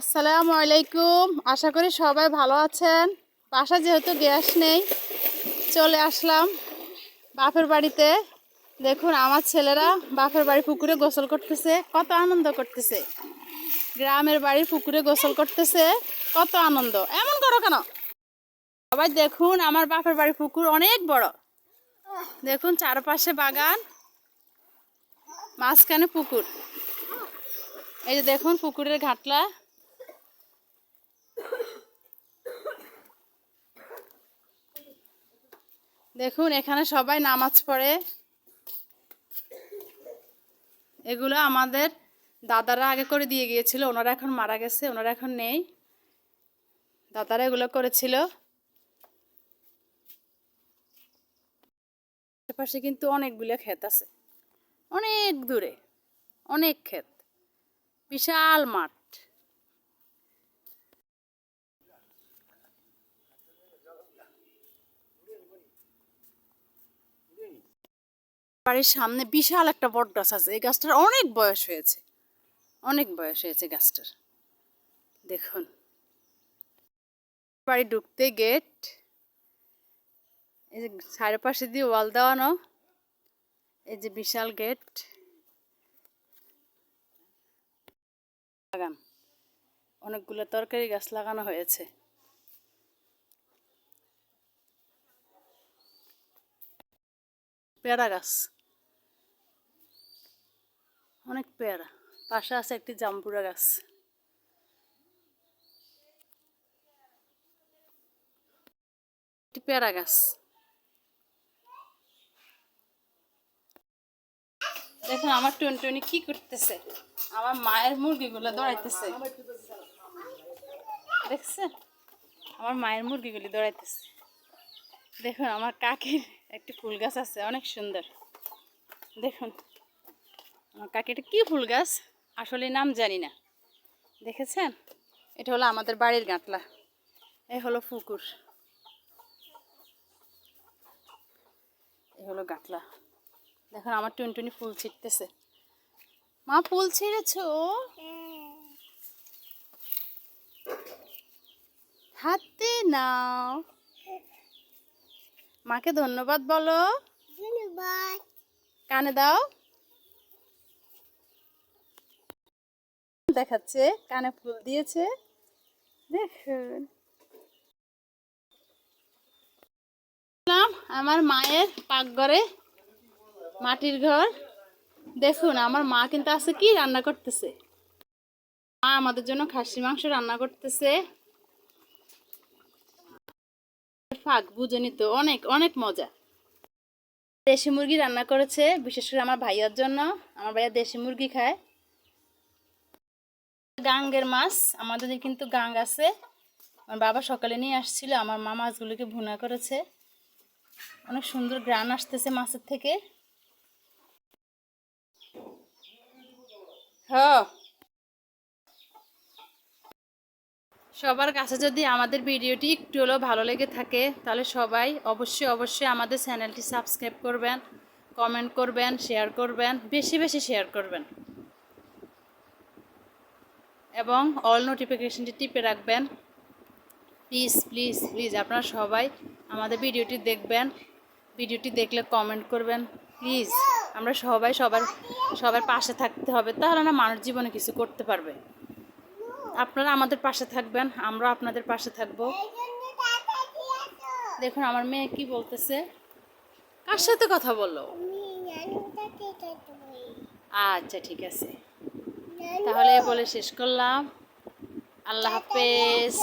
আসসালামু আলাইকুম। আশা করি সবাই ভালো আছেন। বাসা যেহেতু গ্যাস নেই, চলে আসলাম বাপের বাড়িতে। দেখুন, আমার ছেলেরা বাপের বাড়ি পুকুরে গোসল করতেছে। কত আনন্দ করতেছে। গ্রামের বাড়ির পুকুরে গোসল করতেছে। কত আনন্দ। এমন করো কেন? সবাই দেখুন, আমার বাপের বাড়ির পুকুর অনেক বড়। দেখুন, চারপাশে বাগান, মাঝখানে পুকুর। এই যে দেখুন পুকুরের ঘাটলা। দেখুন, এখানে সবাই নামাজ পড়ে। এগুলো আমাদের দাদারা আগে করে দিয়ে গিয়েছিল, ওনারা এখন মারা গেছে, ওনারা এখন নেই। দাদারা এগুলো করেছিল। আশেপাশে কিন্তু অনেকগুলো ক্ষেত আছে। অনেক দূরে, অনেক ক্ষেত। বিশাল মাঠ। বাড়ির সামনে বিশাল একটা বট গাছ আছে। এই গাছটার অনেক বয়স হয়েছে। অনেক বয়স হয়েছে গাছটার। দেখুন। বাড়ি ঢুকতে গেট। এই যে চারপাশে দিয়ে ওয়াল দেওয়ানো। এই যে বিশাল গেট। বাগান অনেকগুলো তরকারি গাছ লাগানো হয়েছে। পেয়ারা গাছ। অনেক পেয়ারা। পাশে আছে একটি জাম্পুরা গাছ। একটি পেয়ারা গাছ। দেখুন, আমার টুনটুনি কি করতেছে। আমার মায়ের মুরগিগুলো দৌড়াইতেছে। দেখছেন আমার মায়ের মুরগিগুলি দৌড়াইতেছে। দেখুন, আমার কাকির একটি ফুল গাছ আছে, অনেক সুন্দর। দেখুন, আমার কাকি এটা কী ফুল গাছ? আসলে নাম জানি না। দেখেছেন? এটা হলো আমাদের বাড়ির গাঁটলা। এ হলো পুকুর। এই হলো গাঁটলা। দেখুন, আমার টুনটুনি ফুল ছিটতেছে। মা ফুল ছিঁড়েছো? হাতে নাও। মাকে ধন্যবাদ বলো। ধন্যবাদ। কানে দাও। দেখাচ্ছে কানে ফুল দিয়েছে। দেখুন আমার মায়ের পাকঘরে মাটির ঘর। দেখুন, আমার মা কিন্তু আছে কি, রান্না করতেছে। মা আমাদের জন্য খাসি মাংস রান্না করতেছে। ফাঁক বুঝেনি তো অনেক অনেক মজা। দেশি মুরগি রান্না করেছে, বিশেষ করে আমার ভাইয়ার জন্য। আমার ভাইয়া দেশি মুরগি খায়। গাঙ্গের মাছ, আমাদের কিন্তু গাং আছে। আমার বাবা সকালে নিয়ে আসছিল, আমার মা মাছগুলোকে ভুনা করেছে। অনেক সুন্দর গ্রান আসতেছে মাছের থেকে। সবার কাছে যদি আমাদের ভিডিওটি একটু হলেও ভালো লেগে থাকে, তাহলে সবাই অবশ্যই অবশ্যই আমাদের চ্যানেলটি সাবস্ক্রাইব করবেন, কমেন্ট করবেন, শেয়ার করবেন, বেশি বেশি শেয়ার করবেন। এবং অল নোটিফিকেশনটি টিপে রাখবেন। প্লিজ প্লিজ প্লিজ আপনারা সবাই আমাদের ভিডিওটি দেখবেন। ভিডিওটি দেখলে কমেন্ট করবেন। প্লিজ আমরা সবাই সবার সবার পাশে থাকতে হবে, তাহলে না মানুষ জীবনে কিছু করতে পারবে। আপনারা আমাদের পাশে থাকবেন আমরা আপনাদের পাশে থাকব। দেখুন, আমার মেয়ে কি বলতেছে? কার সাথে কথা বলল? আচ্ছা ঠিক আছে। তাহলে বলে শেষ করলাম। আল্লাহ হাফেজ।